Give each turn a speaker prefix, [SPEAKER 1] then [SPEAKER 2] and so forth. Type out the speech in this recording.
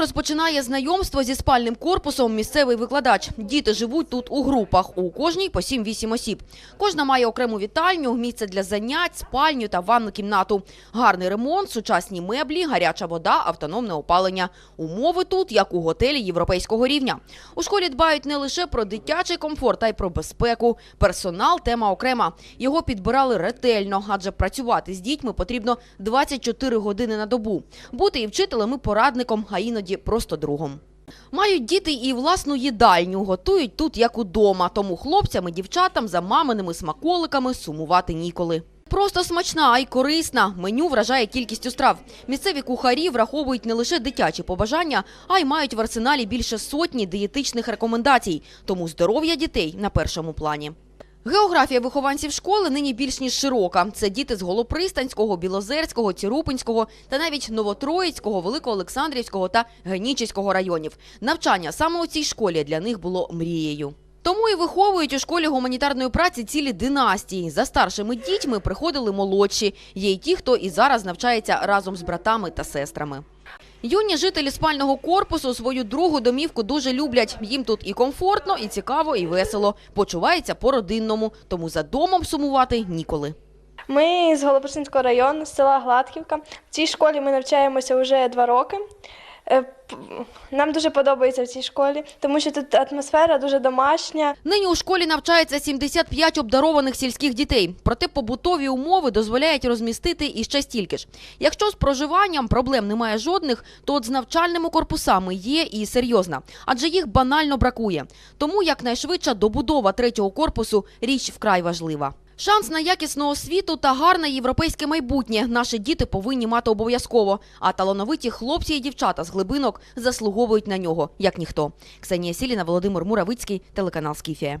[SPEAKER 1] Розпочинає знайомство зі спальним корпусом місцевий викладач. Діти живуть тут у групах, у кожній по 7-8 осіб. Кожна має окрему вітальню, місце для занять, спальню та ванну кімнату. Гарний ремонт, сучасні меблі, гаряча вода, автономне опалення. Умови тут, як у готелі європейського рівня. У школі дбають не лише про дитячий комфорт, а й про безпеку. Персонал – тема окрема. Його підбирали ретельно, адже працювати з дітьми потрібно 24 години на добу. Бути і вчителем, і порадником, а іноді просто другом. Мають діти і власну їдальню, готують тут як удома, тому хлопцям і дівчатам за маминими смаколиками сумувати ніколи. Просто смачна, а й корисна. Меню вражає кількістю страв. Місцеві кухарі враховують не лише дитячі побажання, а й мають в арсеналі більше сотні дієтичних рекомендацій. Тому здоров'я дітей на першому плані. Географія вихованців школи нині більш ніж широка. Це діти з Голопристанського, Білозерського, Цірупинського та навіть Новотроїцького, Великоолександрівського та Генічеського районів. Навчання саме у цій школі для них було мрією. Тому і виховують у школі гуманітарної праці цілі династії. За старшими дітьми приходили молодші. Є й ті, хто і зараз навчається разом з братами та сестрами. Юні жителі спального корпусу свою другу домівку дуже люблять. Їм тут і комфортно, і цікаво, і весело. Почувається по-родинному, тому за домом сумувати ніколи.
[SPEAKER 2] Ми з Голопочинського району, з села Гладківка. В цій школі ми навчаємося вже два роки. Е, Нам дуже подобається в цій школі, тому що тут атмосфера дуже домашня.
[SPEAKER 1] Нині у школі навчається 75 обдарованих сільських дітей. Проте побутові умови дозволяють розмістити іще стільки ж. Якщо з проживанням проблем немає жодних, то от з навчальними корпусами є і серйозна, адже їх банально бракує. Тому якнайшвидша добудова третього корпусу річ вкрай важлива. Шанс на якісну освіту та гарне європейське майбутнє наші діти повинні мати обов'язково. А талановиті хлопці і дівчата з глибинок заслуговують на нього, як ніхто. Ксенія Сіліна, Володимир Муравицький, телеканал Скіфія.